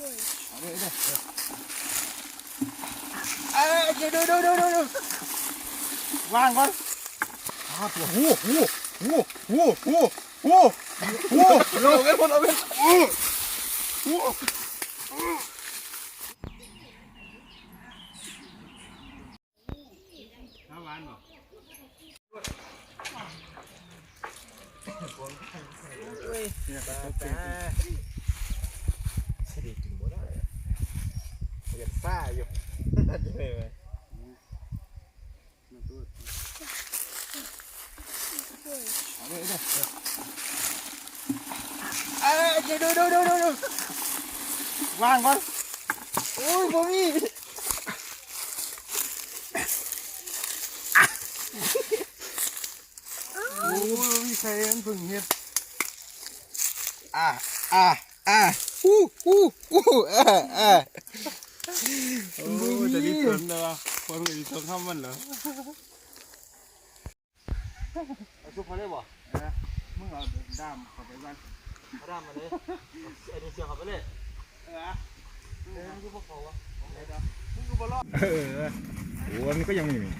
เอาเลยเด้อเอ้ยดี๋ยวดูดูดูดูดูวางก่อนอ้าวตัวหูหูหูหูหูหูหูเราเป็นคนเอาเป็นหูหูน้ำหวานบ่สิริกินบ่ได้เรี ยนซ่าอยู่ จะเลยไหมเอาเลยเด้อเอ้ยเดี๋ยวดูดูดูดูดูวางก่อนโอ้ยบ่มีโอ้ยมีใครมันเพิ่งเฮ็ดอะอะอะฮู้ฮู้ฮู้อะอะ โอ้ยจะรีบเพิ่มเลยวะคนก็ดีต้องทำมันเหรอเอาซุปมาได้บ่มึงเอาด้ามเข้าไปบ้านเอาด้ามมาเลยไอ้นี่เสียงเข้าไปเลยเออเอ้ยมันคือพวกเขาวะมึงก็บ่รอดเออโอ้มันก็ยังไม่มี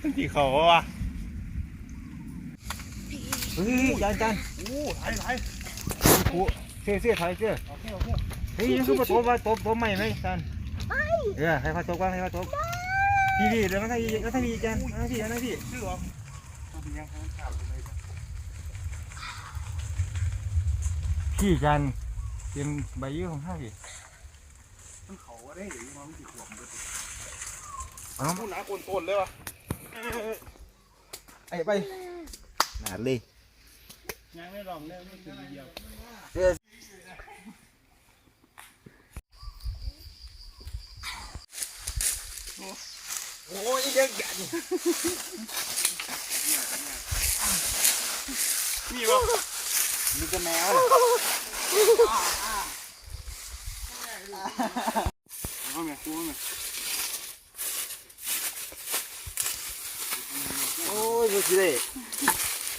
มันที่เขาวะเฮ้ยจานจานโอ้ไหลไหลโอ้ เสื้อเสื้อถอยเสื้อโอเคโอเคเฮ้ยยังคือมาตบว่าตบตบไม่ไหมจานเออให้พาตบก่อนให้พาตบดีดีเดี๋ยวมาทางนี้มาทางนี้จานมาทางนี้มาทางนี้ชื่อหรอตัวเป็นยังไงขาดไปเลยพี่จานเป็นใบยืดของข้าพี่มันเขาว่าได้หรือมันติดหัวมันเอาผู้หนาคนต้นเลยวะไอ้ไปหนาเลยยังไม่ลองเลยไม่ถึงเดียว เสื้อ โอ้ ยยังยันมีปะมีกระแมวเอาแม่ตัวแม่โอ้ยดูสิเลย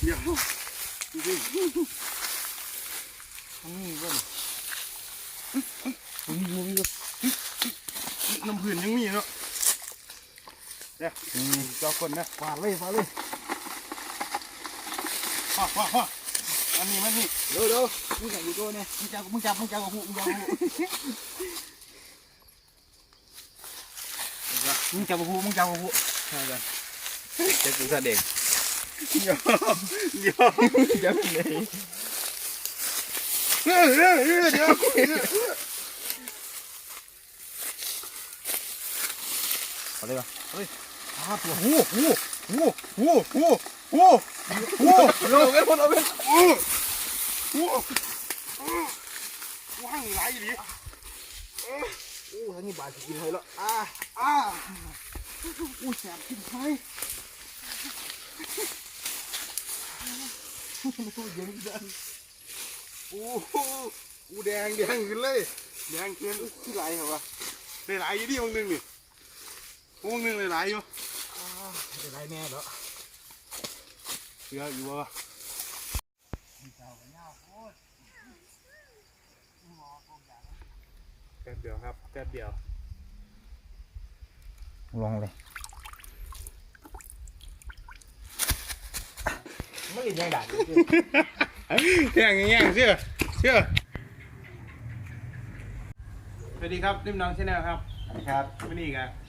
เดี๋ยวมันมีบ้างมันมีมีน้ำผื่นยังมีเนาะ เดี๋ยวเจ้าคนนะฟาดเลยฟาดเลยพ่อพ่อพ่ออันนี้มันนี่เร็วเร็วมึงจับอยู่ตัวเนี่ยมึงจับมึงจับมึงจับกับหูมึงจับกับหูมึงจับกับหูมึงจับกับหูใช่จ้ะจะกูแสดงเดี๋ยวเดี๋ยวจับเลยเดี๋ยวเดี๋ยวเดี๋ยวเอาเลยป่ะเฮ้ย อ้าตัวหูหูหูหูหูหูหูเราเป็นคนเอาเป็นอู้อู้ว่างไหลดิโอ้ทั้งนี้บาดกินให้แล้วอ่าอ่าอู้แสบกินไฟเย็นจังอู้อู้แดงแดงขึ้นเลยแดงขึ้นที่ไรเหรอวะได้หลยอยู่ดิวงหนึ่งนี่ วงหนึ่งได้หลายอยู่ที่ไรแน่เหรอเสืออยู่วะแป๊บเดียวครับแป๊บเดียวลองเลยไม่เห็นยังด่าเลยแย่งแย่งเชื่อเชื่อสวัสดีครับริมน้องชาแนลครับ ครับวันนี้กัน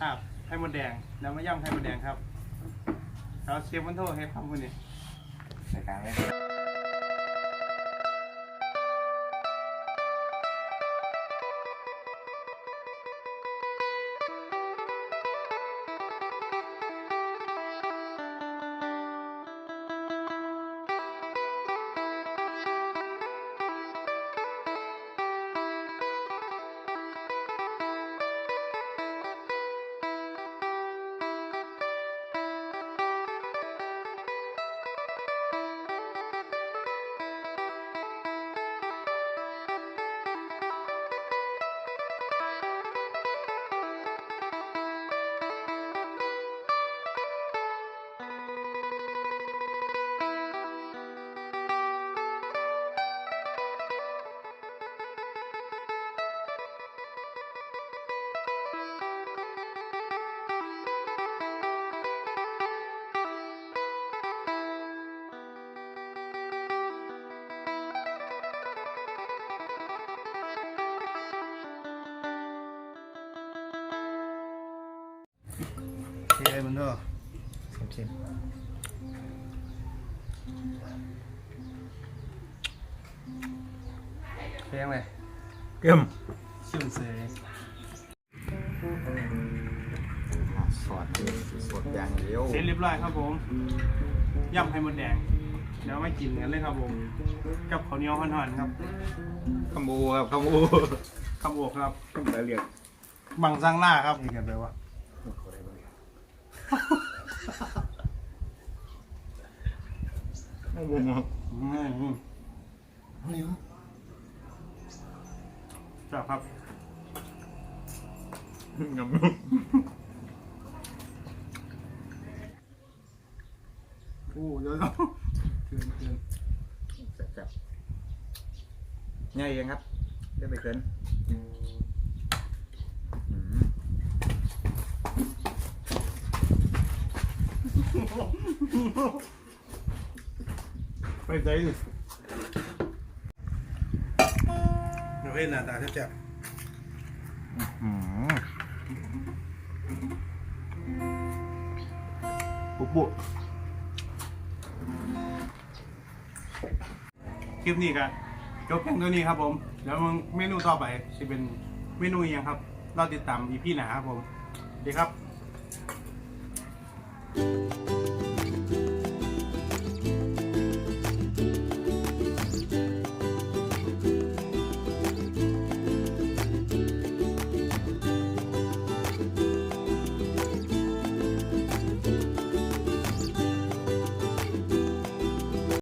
ครับไข่มดแดงน้ำมะย่ำไข่มดแดงครับเราเชฟมันโทษให้ครับวันนี้ ใส่กลางเลย เลยมันเถอะเค็มเพลงเลยๆเค็มชิมเสยสดสดอย่างเดียวเสร็จเรียบร้อยครับผมย่ำไข่มดแดงเดี๋ยวมากินกันเลยครับผม กับข้าวเหนียวห่อนๆครับขมูครับขมูคำโอกครับแต่เรียกบังซังล่าครับนี่กันไปวะ ไม่บุ้งครับอืมจับครับยำโอ้เดี๋ยวๆเกินเกินแซ่บๆง่ายเองครับได้ไปเกิน ไปใจดิเดี๋ยวให้หน้าตาแซ่บอืมปุ๊บปุ๊บๆคลิปนี้กันจบเพียงเท่านี้ครับผม แล้วมึงเมนูต่อไปจะเป็นเมนูอิหยังครับ เราติดตามอีพี่หนาครับผมสวัสดีครับ